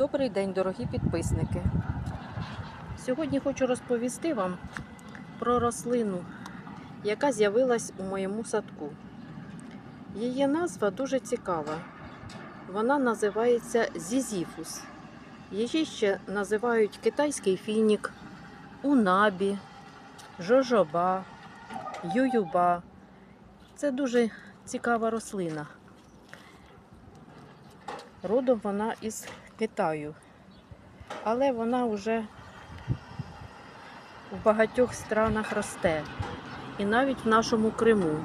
Добрий день, дорогі підписники. Сьогодні хочу розповісти вам про рослину, яка з'явилась у моєму садку. Її назва дуже цікава. Вона називається зізіфус. Її ще називають китайський фінік, унабі, жожоба, ююба. Це дуже цікава рослина. Родом вона із Китаю. Але вона вже в багатьох странах росте. І навіть в нашому Криму.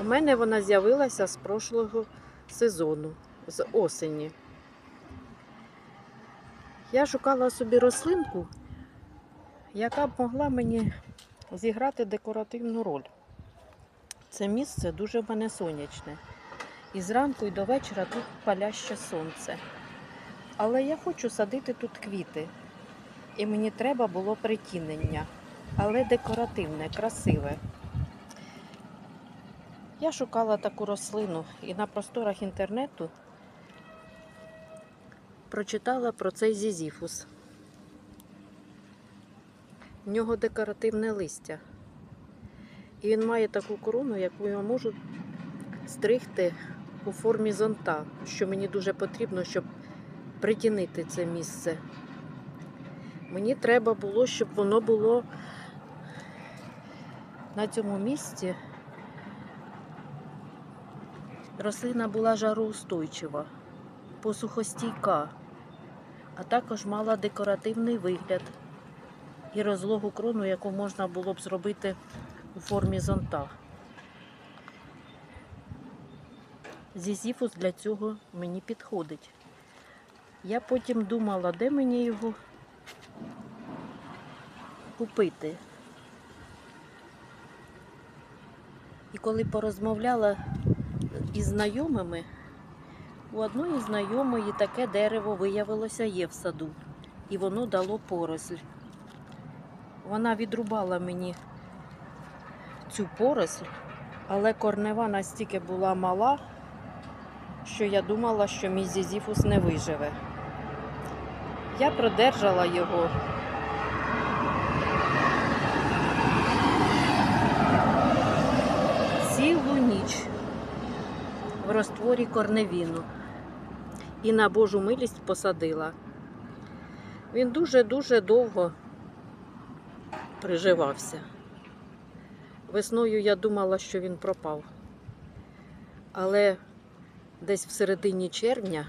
У мене вона з'явилася з прошлого сезону, з осені. Я шукала собі рослинку, яка б могла мені зіграти декоративну роль. Це місце дуже в мене сонячне. І зранку і до вечора тут паляще сонце. Але я хочу садити тут квіти. І мені треба було притінення, але декоративне, красиве. Я шукала таку рослину і на просторах інтернету прочитала про цей зізіфус. В нього декоративне листя. І він має таку корону, яку я можу стригти у формі зонта, що мені дуже потрібно, щоб притінити це місце. Мені треба було, щоб воно було на цьому місці. Рослина була жароустойчива, посухостійка, а також мала декоративний вигляд і розлогу крону, яку можна було б зробити у формі зонта. Зізіфус для цього мені підходить. Я потім думала, де мені його купити. І коли порозмовляла із знайомими, у одної знайомої таке дерево виявилося є в саду, і воно дало поросль. Вона відрубала мені цю поросль, але корнева настільки була мала, що я думала, що мій зізіфус не виживе. Я продержала його. Цілу ніч в розтворі корневіну і на Божу милість посадила. Він дуже-дуже довго приживався. Весною я думала, що він пропав. Але десь в середині червня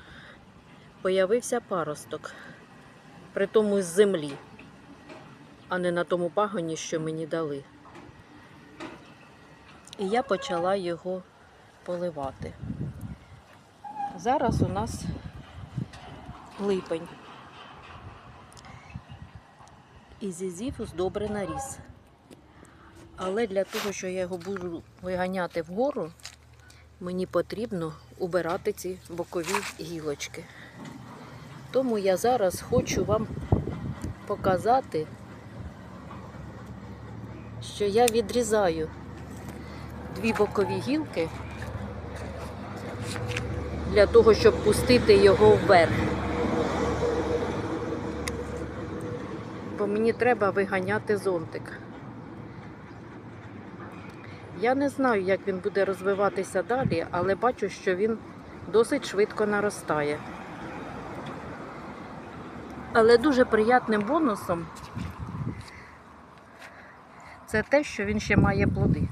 появився паросток, при тому з землі, а не на тому пагоні, що мені дали. І я почала його поливати. Зараз у нас липень. І зізіфус добре наріс. Але для того, що я його буду виганяти вгору, мені потрібно убирати ці бокові гілочки. Тому я зараз хочу вам показати, що я відрізаю дві бокові гілки для того, щоб пустити його вверх. Бо мені треба виганяти зонтик. Я не знаю, як він буде розвиватися далі, але бачу, що він досить швидко наростає. Але дуже приятним бонусом це те, що він ще має плоди.